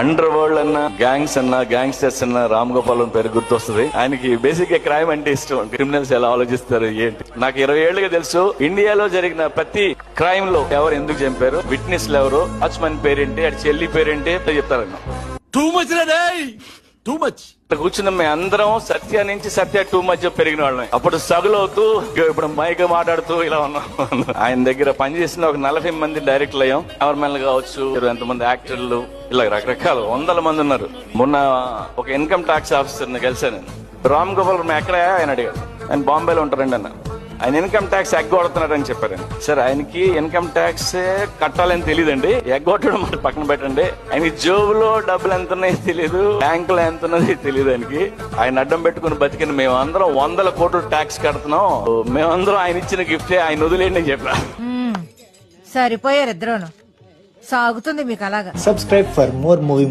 Under world అన్న gangs అన్న gangsters అన్న రామ్ గోపాల్ అని పేరు గుర్తొస్తుంది. ఆయనకి బేసిక్గా క్రైమ్ అంటే ఇష్టం. క్రిమినల్స్ ఎలా ఆలోచిస్తారు ఏంటి? నాకు ఇరవై ఏళ్ళుగా తెలుసు ఇండియాలో జరిగిన ప్రతి క్రైమ్లో ఎవరు ఎందుకు చంపారు విట్నెస్ ఎవరు వాచ్మెన్ పేరేంటి అటు చెల్లి పేరేంటి చెప్తారన్న టూ మచ్ రే టూ మచ్ కూర్చున్న మేము అందరం సత్య నుంచి సత్య టూ మధ్య పెరిగిన వాళ్ళం అప్పుడు స్ట్రగుల్ అవుతూ ఇప్పుడు మైక్ మాట్లాడుతూ ఇలా ఉన్నాం. ఆయన దగ్గర పనిచేసిన ఒక నలభై మంది డైరెక్టర్లు అయ్యాం. ఎవరిమెల్ కావచ్చు ఎంతమంది యాక్టర్లు ఇలా రకరకాల. వందల మంది ఉన్నారు. మొన్న ఒక ఇన్కమ్ ట్యాక్స్ ఆఫీసర్ని కలిసాను నేను. రామ్ గోపాల్ ఎక్కడ? ఆయన అడిగాడు ఆయన బాంబేలో ఉంటారండి అన్న. ఆయన ఇన్కమ్ ట్యాక్స్ ఎగ్గొడుతున్నారని చెప్పారు ఆయన. సార్ ఆయనకి ఇన్కమ్ ట్యాక్స్ కట్టాలని తెలియదండి ఎగ్గొట్టడం మరి పక్కన పెట్టండి. ఆయన జోబులో డబ్బులు ఎంత ఉన్నాయో తెలియదు బ్యాంకులో ఎంత ఉన్నది తెలియదు ఆయనకి. ఆయన అడ్డం పెట్టుకుని బతికిన మేము అందరం వందల కోట్లు ట్యాక్స్ కడుతున్నాం. మేమందరం ఆయన ఇచ్చిన గిఫ్టే ఆయన వదిలేండి అని చెప్పా సరిపోయారు ఇద్దరును. సాగుతుంది మీకు అలాగా. Subscribe for more movie